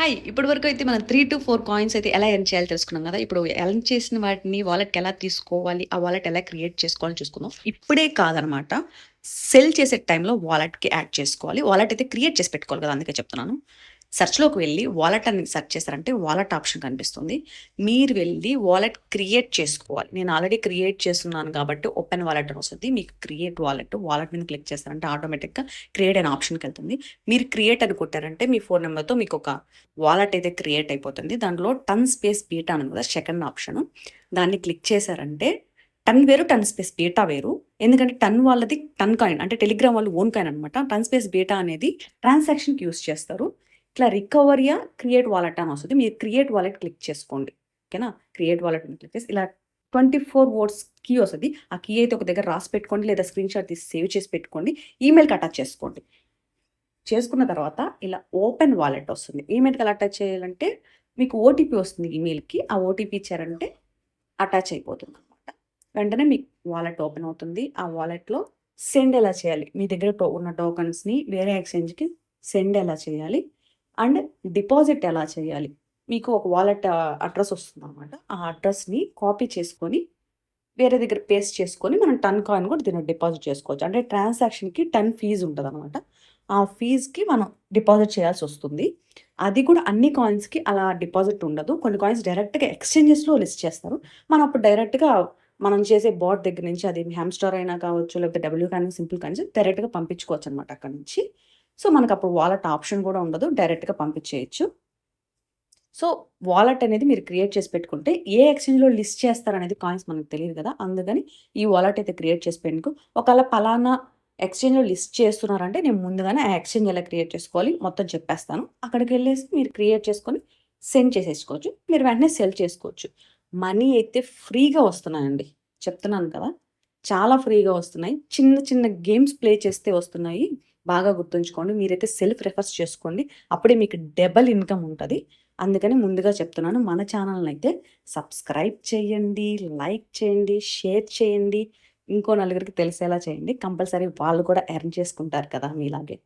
Hi ఇప్పటి వరకు అయితే మనం త్రీ టు ఫోర్ కాయిన్స్ అయితే ఎలా ఎర్న్ చేయాలి తెలుసుకున్నాం కదా. ఇప్పుడు ఎర్న్ చేసిన వాటిని వాలెట్కి ఎలా తీసుకోవాలి ఆ వాలెట్ ఎలా క్రియేట్ చేసుకోవాలని చూసుకుందాం. ఇప్పుడే కాదనమాట సెల్ చేసే టైంలో వాలెట్కి యాడ్ చేసుకోవాలి. వాలెట్ అయితే క్రియేట్ చేసి పెట్టుకోవాలి కదా అందుకే చెప్తున్నాను. సెర్చ్లోకి వెళ్ళి వాలెట్ అని సెర్చ్ చేశారంటే వాలెట్ ఆప్షన్ కనిపిస్తుంది. మీరు వెళ్ళి వాలెట్ క్రియేట్ చేసుకోవాలి. నేను ఆల్రెడీ క్రియేట్ చేస్తున్నాను కాబట్టి ఓపెన్ వాలెట్ అని వస్తుంది. మీకు క్రియేట్ వాలెట్ వాలెట్ మీద క్లిక్ చేస్తారంటే ఆటోమేటిక్గా క్రియేట్ అనే ఆప్షన్కి వెళ్తుంది. మీరు క్రియేట్ అని కొట్టారంటే మీ ఫోన్ నెంబర్తో మీకు ఒక వాలెట్ అయితే క్రియేట్ అయిపోతుంది. దాంట్లో టన్ స్పేస్ బీటా అని కదా సెకండ్ ఆప్షన్ దాన్ని క్లిక్ చేశారంటే టన్ వేరు టన్ స్పేస్ బీటా వేరు. ఎందుకంటే టన్ వాళ్ళది టన్ కాయిన్ అంటే టెలిగ్రామ్ వాళ్ళు ఓన్ కాయిన్ అనమాట టన్ స్పేస్ బీటా అనేది ట్రాన్సాక్షన్కి యూస్ చేస్తారు. ఇట్లా రికవరియా క్రియేట్ వాలెట్ అని వస్తుంది. మీరు క్రియేట్ వాలెట్ క్లిక్ చేసుకోండి. ఓకేనా? క్రియేట్ వాలెట్ క్లిక్ చేసి ఇలా ట్వంటీ ఫోర్ వర్డ్స్ కీ వస్తుంది. ఆ కీ అయితే ఒక దగ్గర రాసి పెట్టుకోండి లేదా స్క్రీన్ షాట్ తీసి సేవ్ చేసి పెట్టుకోండి. ఈమెయిల్కి అటాచ్ చేసుకోండి. చేసుకున్న తర్వాత ఇలా ఓపెన్ వాలెట్ వస్తుంది. ఈమెయిల్కి ఎలా అటాచ్ చేయాలంటే మీకు ఓటీపీ వస్తుంది ఈమెయిల్కి. ఆ ఓటీపీ ఇచ్చారంటే అటాచ్ అయిపోతుంది అనమాట వెంటనే మీకు వాలెట్ ఓపెన్ అవుతుంది. ఆ వాలెట్లో సెండ్ ఎలా చేయాలి? మీ దగ్గర టో ఉన్న టోకన్స్ని వేరే ఎక్స్చేంజ్కి సెండ్ ఎలా చేయాలి? అండ్ డిపాజిట్ ఎలా చేయాలి? మీకు ఒక వాలెట్ అడ్రస్ వస్తుంది అనమాట ఆ అడ్రస్ని కాపీ చేసుకొని వేరే దగ్గర పేస్ట్ చేసుకొని మనం టన్ కాయిన్ కూడా దీన్ని డిపాజిట్ చేసుకోవచ్చు. అంటే ట్రాన్సాక్షన్కి టన్ ఫీజు ఉంటుంది అనమాట ఆ ఫీజ్కి మనం డిపాజిట్ చేయాల్సి వస్తుంది. అది కూడా అన్ని కాయిన్స్కి అలా డిపాజిట్ ఉండదు. కొన్ని కాయిన్స్ డైరెక్ట్గా ఎక్స్చేంజెస్లో లిస్ట్ చేస్తారు. మనం అప్పుడు డైరెక్ట్గా మనం చేసే బోర్డ్ దగ్గర నుంచి అది హ్యామ్స్టార్ అయినా కావచ్చు లేకపోతే డబ్ల్యూ కానీ సింపుల్ కానీ డైరెక్ట్గా పంపించుకోవచ్చు అనమాట అక్కడ నుంచి. సో మనకు అప్పుడు వాలెట్ ఆప్షన్ కూడా ఉండదు. డైరెక్ట్గా పంపించేయచ్చు. సో వాలెట్ అనేది మీరు క్రియేట్ చేసి పెట్టుకుంటే ఏ ఎక్స్చేంజ్లో లిస్ట్ చేస్తారనేది కాయిన్స్ మనకు తెలియదు కదా? అందుకని ఈ వాలెట్ అయితే క్రియేట్ చేసి పెట్టుకు. ఒకవేళ పలానా ఎక్స్చేంజ్లో లిస్ట్ చేస్తున్నారంటే నేను ముందుగానే ఆ ఎక్స్చేంజ్ ఎలా క్రియేట్ చేసుకోవాలి మొత్తం చెప్పేస్తాను. అక్కడికి వెళ్ళేసి మీరు క్రియేట్ చేసుకొని సెండ్ చేసేసుకోవచ్చు. మీరు వెంటనే సెల్ చేసుకోవచ్చు. మనీ అయితే ఫ్రీగా వస్తున్నాయండి. చెప్తున్నాను కదా? చాలా ఫ్రీగా వస్తున్నాయి. చిన్న చిన్న గేమ్స్ ప్లే చేస్తే వస్తున్నాయి. బాగా గుర్తుంచుకోండి. మీరైతే సెల్ఫ్ రెఫర్స్ చేసుకోండి. అప్పుడే మీకు డబల్ ఇన్కమ్ ఉంటుంది. అందుకని ముందుగా చెప్తున్నాను. మన ఛానల్ని అయితే సబ్స్క్రైబ్ చేయండి లైక్ చేయండి షేర్ చేయండి. ఇంకో నలుగురికి తెలిసేలా చేయండి. కంపల్సరీ వాళ్ళు కూడా ఎర్న్ చేసుకుంటారు కదా మీలాగే.